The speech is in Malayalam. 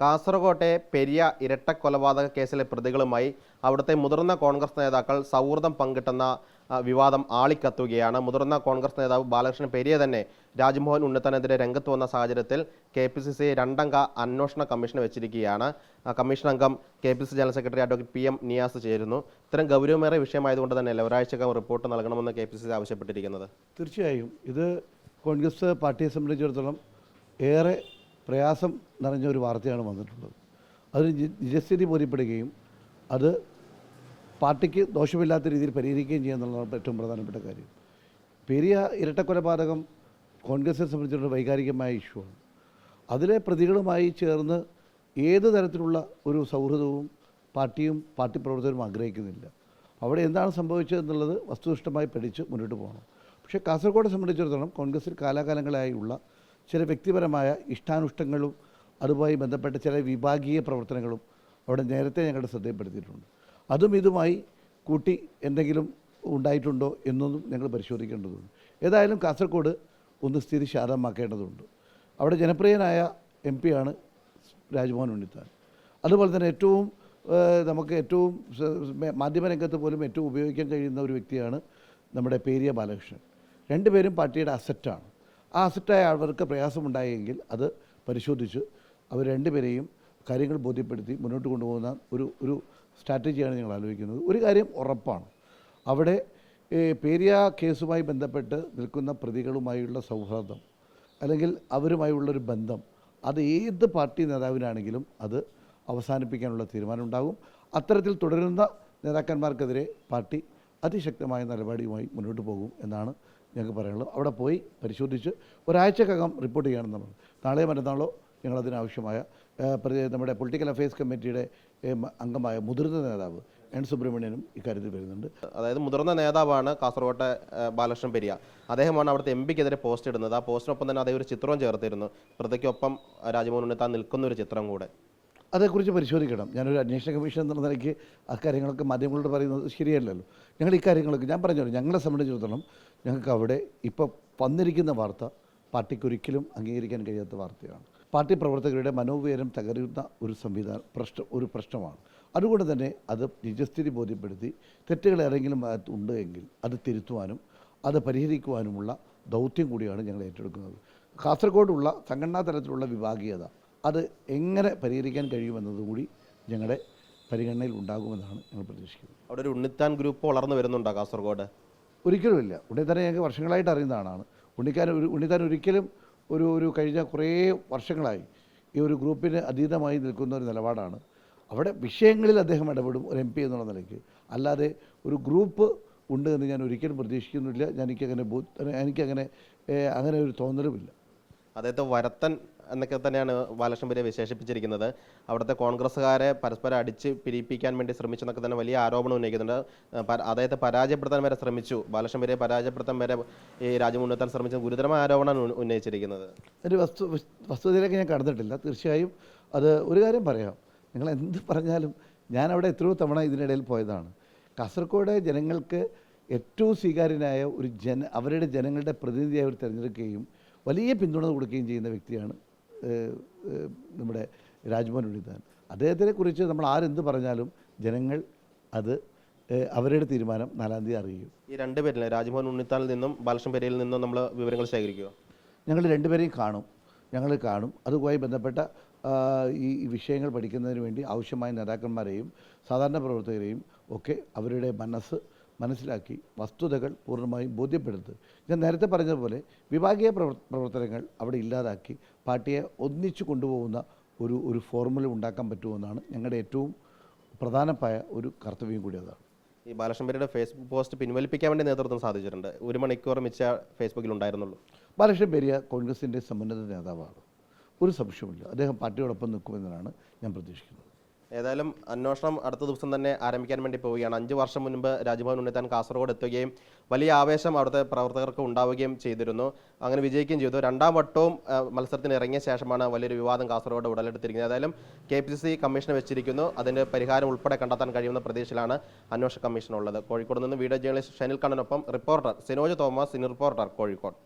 കാസർകോട്ടെ പെരിയ ഇരട്ടക്കൊലപാതക കേസിലെ പ്രതികളുമായി അവിടുത്തെ മുതിർന്ന കോൺഗ്രസ് നേതാക്കൾ സൗഹൃദം പങ്കിട്ടെന്ന വിവാദം ആളിക്കത്തുകയാണ്. മുതിർന്ന കോൺഗ്രസ് നേതാവ് ബാലകൃഷ്ണൻ പെരിയ തന്നെ രാജ്മോഹൻ ഉന്നതനെതിരെ രംഗത്ത് വന്ന സാഹചര്യത്തിൽ കെ പി സി സി രണ്ടംഗ അന്വേഷണ കമ്മീഷൻ വെച്ചിരിക്കുകയാണ്. കമ്മീഷൻ അംഗം K P C general secretary advocate P M Niyas ചേരുന്നു. ഇത്തരം ഗൗരവമേറെ വിഷയമായതുകൊണ്ട് തന്നെയല്ലേ ഒരാഴ്ചക്കകം റിപ്പോർട്ട് നൽകണമെന്ന് കെ പി സി സി ആവശ്യപ്പെട്ടിരിക്കുന്നത്. തീർച്ചയായും ഇത് കോൺഗ്രസ് പാർട്ടിയെ സംബന്ധിച്ചിടത്തോളം ഏറെ പ്രയാസം നിറഞ്ഞ ഒരു വാർത്തയാണ് വന്നിട്ടുള്ളത്. അത് നിജസ്ഥിതി ബോധ്യപ്പെടുകയും അത് പാർട്ടിക്ക് ദോഷമില്ലാത്ത രീതിയിൽ പരിഹരിക്കുകയും ചെയ്യുക എന്നുള്ളതാണ് ഏറ്റവും പ്രധാനപ്പെട്ട കാര്യം. പെരിയ ഇരട്ടക്കൊലപാതകം കോൺഗ്രസിനെ സംബന്ധിച്ചിടത്തോളം വൈകാരികമായ ഇഷ്യൂ ആണ്. അതിലെ പ്രതികളുമായി ചേർന്ന് ഏത് തരത്തിലുള്ള ഒരു സൗഹൃദവും പാർട്ടിയും പാർട്ടി പ്രവർത്തകരും ആഗ്രഹിക്കുന്നില്ല. അവിടെ എന്താണ് സംഭവിച്ചതെന്നുള്ളത് വസ്തുനിഷ്ഠമായി പഠിച്ച് മുന്നോട്ട് പോകണം. പക്ഷേ കാസർഗോഡെ സംബന്ധിച്ചിടത്തോളം കോൺഗ്രസിൽ കാലാകാലങ്ങളായുള്ള ചില വ്യക്തിപരമായ ഇഷ്ടാനുഷ്ടങ്ങളും അതുമായി ബന്ധപ്പെട്ട ചില വിഭാഗീയ പ്രവർത്തനങ്ങളും അവിടെ നേരത്തെ ഞങ്ങളുടെ ശ്രദ്ധയിൽപ്പെടുത്തിയിട്ടുണ്ട്. അതും ഇതുമായി കൂട്ടി എന്തെങ്കിലും ഉണ്ടായിട്ടുണ്ടോ എന്നൊന്നും ഞങ്ങൾ പരിശോധിക്കേണ്ടതുണ്ട്. ഏതായാലും കാസർഗോഡ് ഒന്ന് സ്ഥിതി ശാന്തമാക്കേണ്ടതുണ്ട്. അവിടെ ജനപ്രിയനായ എം പിയാണ് രാജ്മോഹൻ ഉണ്ണിത്താൻ. അതുപോലെ തന്നെ ഏറ്റവും നമുക്ക് ഏറ്റവും മാധ്യമരംഗത്ത് പോലും ഏറ്റവും ഉപയോഗിക്കാൻ കഴിയുന്ന ഒരു വ്യക്തിയാണ് നമ്മുടെ പേരിയ ബാലകൃഷ്ണൻ. രണ്ടുപേരും പാർട്ടിയുടെ അസറ്റാണ്. ആ ആൾവർക്ക് പ്രയാസമുണ്ടായെങ്കിൽ അത് പരിശോധിച്ച് അവർ രണ്ടുപേരെയും കാര്യങ്ങൾ ബോധ്യപ്പെടുത്തി മുന്നോട്ട് കൊണ്ടുപോകുന്ന ഒരു ഒരു സ്ട്രാറ്റജിയാണ് ഞങ്ങൾ ആലോചിക്കുന്നത്. ഒരു കാര്യം ഉറപ്പാണ്. അവിടെ പേരിയ കേസുമായി ബന്ധപ്പെട്ട് നിൽക്കുന്ന പ്രതികളുമായുള്ള സൗഹൃദം അല്ലെങ്കിൽ അവരുമായുള്ളൊരു ബന്ധം അത് ഏത് പാർട്ടി നേതാവിനാണെങ്കിലും അത് അവസാനിപ്പിക്കാനുള്ള തീരുമാനമുണ്ടാകും അത്തരത്തിൽ തുടരുന്ന നേതാക്കന്മാർക്കെതിരെ പാർട്ടി അതിശക്തമായ നിലപാടിയുമായി മുന്നോട്ട് പോകും എന്നാണ് ഞങ്ങൾക്ക് പറയാനുള്ളത് അവിടെ പോയി പരിശോധിച്ച് ഒരാഴ്ചക്കകം റിപ്പോർട്ട് ചെയ്യണം നമ്മൾ നാളെ മറ്റന്നാളോ ഞങ്ങളതിനാവശ്യമായ നമ്മുടെ പൊളിറ്റിക്കൽ അഫയേഴ്സ് കമ്മിറ്റിയുടെ അംഗമായ മുതിർന്ന നേതാവ് എൻ സുബ്രഹ്മണ്യനും ഇക്കാര്യത്തിൽ വരുന്നുണ്ട്. അതായത് മുതിർന്ന നേതാവാണ് കാസർകോട്ടെ ബാലകൃഷ്ണൻ പെരിയ. അദ്ദേഹമാണ് അവിടുത്തെ എം പിക്കെതിരെ പോസ്റ്റ് ഇടുന്നത്. ആ പോസ്റ്റിനൊപ്പം തന്നെ അദ്ദേഹം ഒരു ചിത്രവും ചേർത്തിരുന്നു. പ്രതിക്കൊപ്പം രാജ്മോഹൻ ഉണ്ണിത്താൻ നിൽക്കുന്ന ഒരു ചിത്രം കൂടെ. അതേക്കുറിച്ച് പരിശോധിക്കണം. ഞാനൊരു അന്വേഷണ കമ്മീഷൻ എന്നുള്ള നിലയ്ക്ക് അക്കാര്യങ്ങളൊക്കെ മാധ്യമങ്ങളോട് പറയുന്നത് ശരിയല്ലല്ലോ. ഞങ്ങൾ ഇക്കാര്യങ്ങളൊക്കെ കാര്യങ്ങളൊക്കെ ഞാൻ പറഞ്ഞു ഞങ്ങളെ സംബന്ധിച്ചിടത്തോളം ഞങ്ങൾക്ക് അവിടെ ഇപ്പോൾ വന്നിരിക്കുന്ന വാർത്ത പാർട്ടിക്ക് ഒരിക്കലും അംഗീകരിക്കാൻ കഴിയാത്ത വാർത്തയാണ്. പാർട്ടി പ്രവർത്തകരുടെ മനോവീര്യം തകരുന്ന ഒരു സംവിധാനം പ്രശ്നം ഒരു പ്രശ്നമാണ്. അതുകൊണ്ട് തന്നെ അത് നിജസ്ഥിതി ബോധ്യപ്പെടുത്തി തെറ്റുകൾ ഏതെങ്കിലും ഉണ്ട് എങ്കിൽ അത് തിരുത്തുവാനും അത് പരിഹരിക്കുവാനുമുള്ള ദൗത്യം കൂടിയാണ് ഞങ്ങൾ ഏറ്റെടുക്കുന്നത്. കാസർഗോഡുള്ള സംഘടനാ തലത്തിലുള്ള വിഭാഗീയത അത് എങ്ങനെ പരിഹരിക്കാൻ കഴിയുമെന്നതുകൂടി ഞങ്ങളുടെ പരിഗണനയിൽ ഉണ്ടാകുമെന്നാണ് ഞങ്ങൾ പ്രതീക്ഷിക്കുന്നത്. അവിടെ ഒരു ഉണ്ണിത്താൻ ഗ്രൂപ്പ് വളർന്നു വരുന്നുണ്ടോ കാസർഗോഡ്? ഒരിക്കലുമില്ല ഉണ്ണിത്താനെ ഞങ്ങൾക്ക് വർഷങ്ങളായിട്ട് അറിയുന്നതാണ് ഉണ്ണിക്കാൻ ഒരു ഉണ്ണിത്താൻ ഒരിക്കലും ഒരു ഒരു കഴിഞ്ഞ കുറേ വർഷങ്ങളായി ഈ ഒരു ഗ്രൂപ്പിന് അതീതമായി നിൽക്കുന്ന ഒരു നിലപാടാണ്. അവിടെ വിഷയങ്ങളിൽ അദ്ദേഹം ഇടപെടും ഒരു എം പി എന്നുള്ള നിലയ്ക്ക്. അല്ലാതെ ഒരു ഗ്രൂപ്പ് ഉണ്ട് എന്ന് ഞാൻ ഒരിക്കലും പ്രതീക്ഷിക്കുന്നില്ല. ഞാൻ എനിക്കങ്ങനെ എനിക്കങ്ങനെ അങ്ങനെ ഒരു തോന്നലുമില്ല. അദ്ദേഹത്തെ വരത്തൻ എന്നൊക്കെ തന്നെയാണ് ബാലകൃഷ്ണൻ പെരിയ വിശേഷിപ്പിച്ചിരിക്കുന്നത്. അവിടുത്തെ കോൺഗ്രസ്സുകാരെ പരസ്പരം അടിച്ച് പിരിപ്പിക്കാൻ വേണ്ടി ശ്രമിച്ചെന്നൊക്കെ തന്നെ വലിയ ആരോപണം ഉന്നയിക്കുന്നുണ്ട്. അദ്ദേഹത്തെ പരാജയപ്പെടുത്താൻ വരെ ശ്രമിച്ചു. ബാലകൃഷ്ണൻ പെരിയെ പരാജയപ്പെടുത്താൻ വരെ ഈ രാജ്യം ഉന്നത്താൻ ശ്രമിച്ച ഗുരുതരമായ ആരോപണമാണ് ഉന്ന- ഉന്നയിച്ചിരിക്കുന്നത്. ഒരു വസ്തു വസ്- വസ്തുതയിലേക്ക് ഞാൻ കടന്നിട്ടില്ല. തീർച്ചയായും അത് ഒരു കാര്യം പറയാം. നിങ്ങൾ എന്ത് പറഞ്ഞാലും ഞാൻ അവിടെ എത്രയോ തവണ ഇതിനിടയിൽ പോയതാണ്. കാസർഗോഡ് ജനങ്ങൾക്ക് ഏറ്റവും സ്വീകാര്യനായ ഒരു ജന അവരുടെ ജനങ്ങളുടെ പ്രതിനിധിയായി അവർ തിരഞ്ഞെടുക്കുകയും വലിയ പിന്തുണ കൊടുക്കുകയും ചെയ്യുന്ന വ്യക്തിയാണ് നമ്മുടെ രാജ്മോഹൻ ഉണ്ണിത്താൻ. അദ്ദേഹത്തിനെ കുറിച്ച് നമ്മൾ ആരെന്ത് പറഞ്ഞാലും ജനങ്ങൾ അത് അവരുടെ തീരുമാനം നാലാം തീയതി അറിയും ഈ രണ്ട് രണ്ടുപേരിലെ രാജ്മോഹൻ ഉണ്ണിത്താനിൽ നിന്നും ബാലകൃഷ്ണൻ പെരിയയിൽ നിന്നും നമ്മൾ വിവരങ്ങൾ ശേഖരിക്കുക ഞങ്ങൾ രണ്ടുപേരെയും കാണും. ഞങ്ങൾ കാണും. അതുമായി ബന്ധപ്പെട്ട ഈ വിഷയങ്ങൾ പഠിക്കുന്നതിന് വേണ്ടി ആവശ്യമായ നേതാക്കന്മാരെയും സാധാരണ പ്രവർത്തകരെയും ഒക്കെ അവരുടെ മനസ്സ് മനസ്സിലാക്കി വസ്തുതകൾ പൂർണമായും ബോധ്യപ്പെടുത്തുക ഞാൻ നേരത്തെ പറഞ്ഞതുപോലെ വിഭാഗീയ പ്രവർത്തനങ്ങൾ അവിടെ ഇല്ലാതാക്കി പാർട്ടിയെ ഒന്നിച്ചു കൊണ്ടുപോകുന്ന ഒരു ഒരു ഫോർമുല ഉണ്ടാക്കാൻ പറ്റുമെന്നാണ് ഞങ്ങളുടെ ഏറ്റവും പ്രധാനമായ ഒരു കർത്തവ്യം കൂടി അതാണ്. ഈ ബാലകൃഷ്ണൻ ഫേസ്ബുക്ക് പോസ്റ്റ് പിൻവലിപ്പിക്കാൻ വേണ്ടി നേതൃത്വം സാധിച്ചിട്ടുണ്ട്. ഒരു മണിക്കൂർ മിച്ച ഫേസ്ബുക്കിൽ ഉണ്ടായിരുന്നുള്ളൂ. ബാലകൃഷ്ണൻ പെരിയ കോൺഗ്രസിന്റെ സമുന്നത നേതാവാണ്. ഒരു സംശയമില്ല അദ്ദേഹം പാർട്ടിയോടൊപ്പം നിൽക്കുമെന്നാണ് ഞാൻ പ്രതീക്ഷിക്കുന്നത്. ഏതായാലും അന്വേഷണം അടുത്ത ദിവസം തന്നെ ആരംഭിക്കാൻ വേണ്ടി പോവുകയാണ്. അഞ്ച് വർഷം മുൻപ് രാജ്ഭവൻ ഉണ്ണിത്താൻ കാസർഗോഡ് എത്തുകയും വലിയ ആവേശം അവിടുത്തെ പ്രവർത്തകർക്ക് ഉണ്ടാവുകയും ചെയ്തിരുന്നു. അങ്ങനെ വിജയിക്കുകയും ചെയ്തു. രണ്ടാം വട്ടവും മത്സരത്തിന് ഇറങ്ങിയ ശേഷമാണ് വലിയൊരു വിവാദം കാസർഗോഡ് ഉടലെടുത്തിരിക്കുന്നത്. ഏതായാലും കെ പി സി കമ്മീഷനെ വെച്ചിരിക്കുന്നു. അതിന്റെ പരിഹാരം ഉൾപ്പെടെ കണ്ടെത്താൻ കഴിയുന്ന പ്രതീക്ഷയിലാണ് അന്വേഷണ കമ്മീഷൻ ഉള്ളത് കോഴിക്കോട് നിന്ന് വീഡിയോ ജേർണലിസ്റ്റ് ഷനിൽ കണ്ണനൊപ്പം റിപ്പോർട്ടർ സിനോജ് തോമസ് സിനി റിപ്പോർട്ടർ കോഴിക്കോട്.